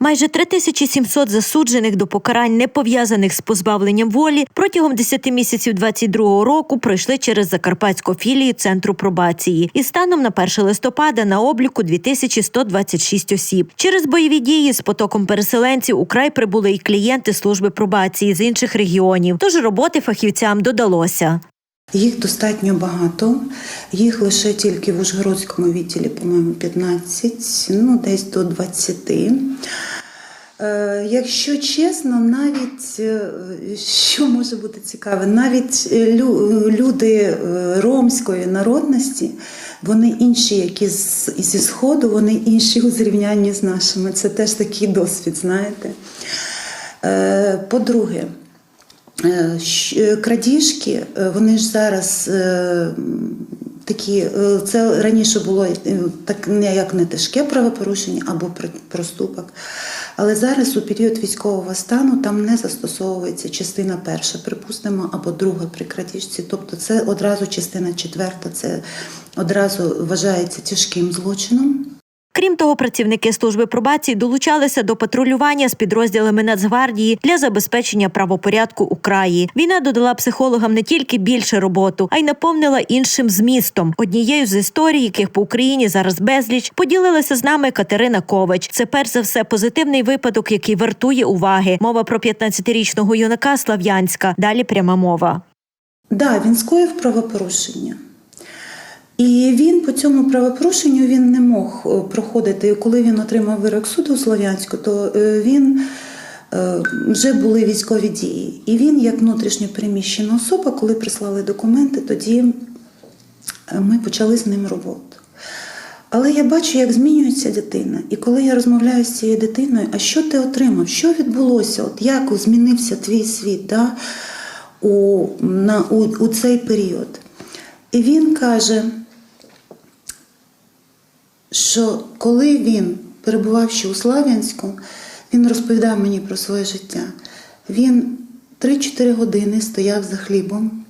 Майже 3700 засуджених до покарань, не пов'язаних з позбавленням волі, протягом 10 місяців 22 року пройшли через закарпатську філію центру пробації. І станом на 1 листопада на обліку 2126 осіб. Через бойові дії з потоком переселенців у край прибули і клієнти служби пробації з інших регіонів. Тож роботи фахівцям додалося. Їх достатньо багато. Їх лише тільки в Ужгородському відділі, по-моєму, 15, ну десь до 20. Е, Якщо чесно, навіть е, що може бути цікаве, навіть е, люди ромської народності, вони інші, які зі сходу, вони інші у зрівнянні з нашими. Це теж такий досвід, знаєте. По-друге, Крадіжки, е, вони ж зараз е, такі, е, це раніше було е, так не як не тяжке правопорушення або проступок. Але зараз у період військового стану там не застосовується частина перша, припустимо, або друга при крадіжці. Тобто це одразу частина четверта, це одразу вважається тяжким злочином. Крім того, працівники служби пробації долучалися до патрулювання з підрозділами Нацгвардії для забезпечення правопорядку у краї. Війна додала психологам не тільки більше роботу, а й наповнила іншим змістом. Однією з історій, яких по Україні зараз безліч, поділилася з нами Катерина Ковач. Це перш за все позитивний випадок, який вартує уваги. Мова про 15-річного юнака Слав'янська. Далі пряма мова. Да, він скоїв правопорушення. І він по цьому правопорушенню він не мог е, проходити. Коли він отримав вирок суду у Слов'янську, то е, він е, вже були військові дії. І він, як внутрішньо переміщена особа, коли прислали документи, тоді ми почали з ним роботу. Але я бачу, як змінюється дитина. І коли я розмовляю з цією дитиною, а що ти отримав? Що відбулося? От як змінився твій світ да? у, на, у, у цей період? І він каже, що коли він перебував ще у Слав'янську, він розповідав мені про своє життя. Він 3-4 години стояв за хлібом,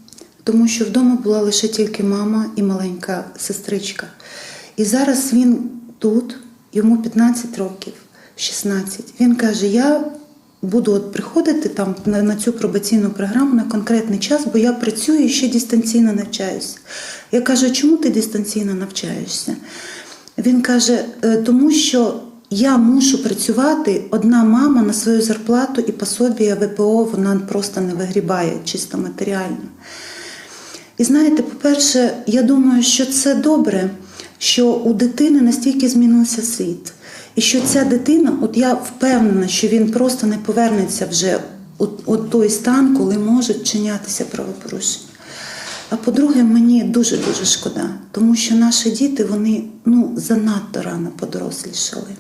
тому що вдома була лише тільки мама і маленька сестричка. І зараз він тут, йому 15 років, 16. Він каже: Я буду от приходити там на, на цю пробаційну програму на конкретний час, бо я працюю і ще дистанційно навчаюся. Я кажу, чому ти дистанційно навчаєшся? Він каже, «Е, тому що я мушу працювати одна мама на свою зарплату і пособі ВПО вона просто не вигрібає чисто матеріально. І знаєте, по-перше, я думаю, що це добре, що у дитини настільки змінився світ. І що ця дитина, от я впевнена, що він просто не повернеться вже у той стан, коли можуть чинятися правопорушення. А по-друге, мені дуже дуже шкода, тому що наші діти вони ну занадто рано подорослішали.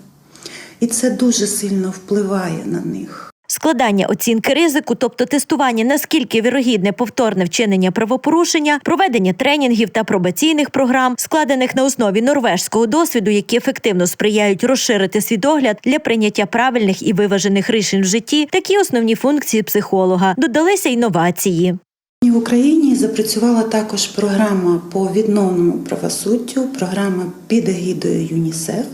І це дуже сильно впливає на них. Складання оцінки ризику, тобто тестування, наскільки вірогідне повторне вчинення правопорушення, проведення тренінгів та пробаційних програм, складених на основі норвежського досвіду, які ефективно сприяють розширити свідогляд для прийняття правильних і виважених рішень в житті, такі основні функції психолога. Додалися інновації. В Україні запрацювала також програма по відновному правосуддю, програма під егідою ЮНІСЕФ,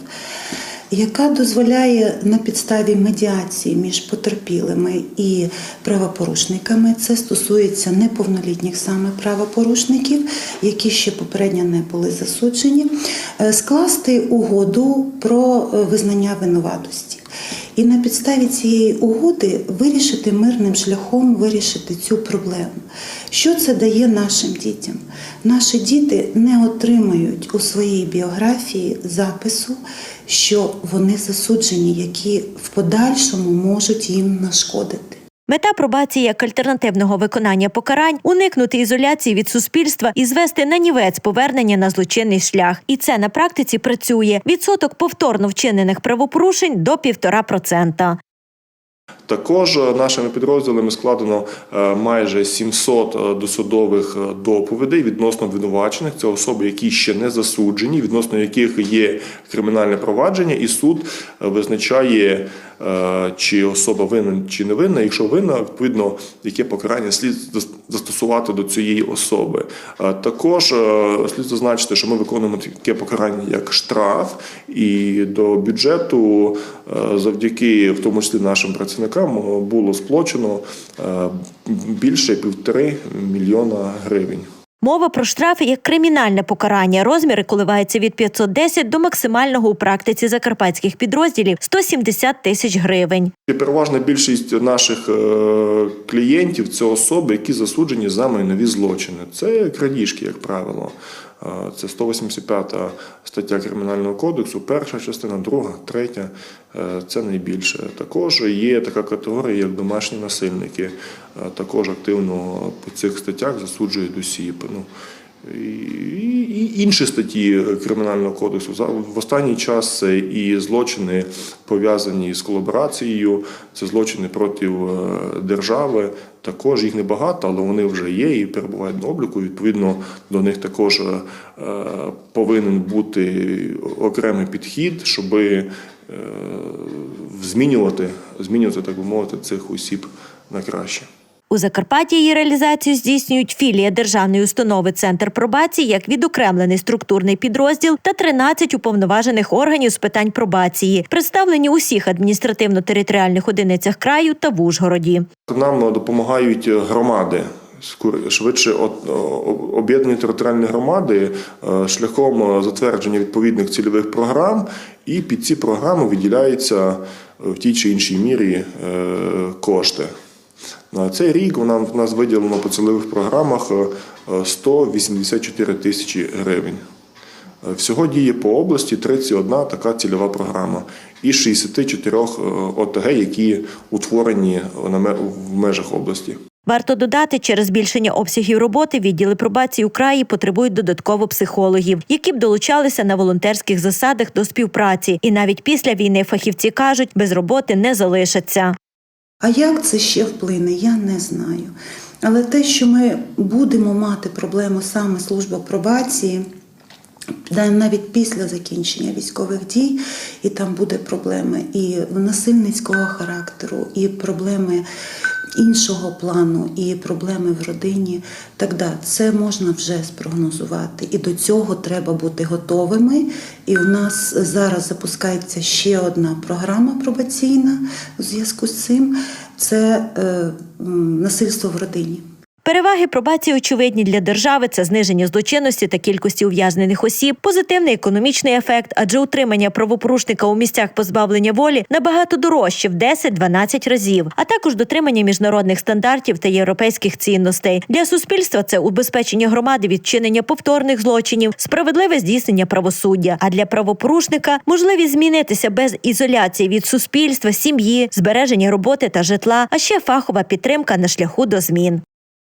яка дозволяє на підставі медіації між потерпілими і правопорушниками. Це стосується неповнолітніх саме правопорушників, які ще попередньо не були засуджені, е, скласти угоду про е, визнання винуватості. І на підставі цієї угоди вирішити мирним шляхом вирішити цю проблему. Що це дає нашим дітям? Наші діти не отримають у своїй біографії запису, що вони засуджені, які в подальшому можуть їм нашкодити. Мета пробації як альтернативного виконання покарань уникнути ізоляції від суспільства і звести на нівець повернення на злочинний шлях. І це на практиці працює. Відсоток повторно вчинених правопорушень до півтора процента. Також е, нашими підрозділами складено е, майже 700 е, досудових доповідей відносно обвинувачених. Це особи, які ще не засуджені, відносно яких є кримінальне провадження, і суд визначає чи особа винна чи не винна. Якщо винна, відповідно, яке покарання слід застосувати до цієї особи. Е, Також е, слід зазначити, що ми виконуємо таке покарання як штраф, і до бюджету е, завдяки в тому числі нашим працівникам е, було сплочено е, більше півтори мільйона гривень. Мова про штрафи як кримінальне покарання. Розміри коливаються від 510 до максимального у практиці закарпатських підрозділів 170 тисяч гривень. Переважна більшість наших е, клієнтів це особи, які засуджені за майнові злочини. Це крадіжки, як правило. Це 185 стаття Кримінального кодексу, перша частина, друга, третя е, це найбільше. Також є така категорія, як домашні насильники. Е, Також активно по цих статтях засуджують осіб. Ну, і, інші статті Кримінального кодексу. В останній час це і злочини пов'язані з колаборацією, це злочини проти е, держави. Також їх небагато, але вони вже є і перебувають на обліку. Відповідно, до них також е, повинен бути окремий підхід, щоби е, змінювати, змінювати, так би мовити, цих осіб на краще. У Закарпатті її реалізацію здійснюють філія державної установи Центр пробації як відокремлений структурний підрозділ та 13 уповноважених органів з питань пробації, представлені у всіх адміністративно-територіальних одиницях краю та в Ужгороді. Нам допомагають громади. Швидше об'єднані територіальні громади е, шляхом затвердження відповідних цільових програм, і під ці програми виділяються е, в тій чи іншій мірі е, кошти. На цей рік в нас виділено по цільових програмах е, е, 184 тисячі гривень. Е, Всього діє по області 31 така цільова програма і 64 е, ОТГ, які утворені в межах області. Варто додати, через збільшення обсягів роботи відділи пробації у краї потребують додатково психологів, які б долучалися на волонтерських засадах до співпраці. І навіть після війни фахівці кажуть, без роботи не залишаться. А як це ще вплине, я не знаю. Але те, що ми будемо мати проблему саме служба пробації, навіть після закінчення військових дій, і там буде проблеми і насильницького характеру, і проблеми іншого плану, і проблеми в родині. Так да, це можна вже спрогнозувати. І до цього треба бути готовими. І у нас зараз запускається ще одна програма пробаційна у зв'язку з цим. Це е, насильство в родині. Переваги пробації очевидні для держави це зниження злочинності та кількості ув'язнених осіб, позитивний економічний ефект, адже утримання правопорушника у місцях позбавлення волі набагато дорожче в 10-12 разів, а також дотримання міжнародних стандартів та європейських цінностей. Для суспільства це убезпечення громади від чинення повторних злочинів, справедливе здійснення правосуддя. А для правопорушника можливість змінитися без ізоляції від суспільства, сім'ї, збереження роботи та житла, а ще фахова підтримка на шляху до змін.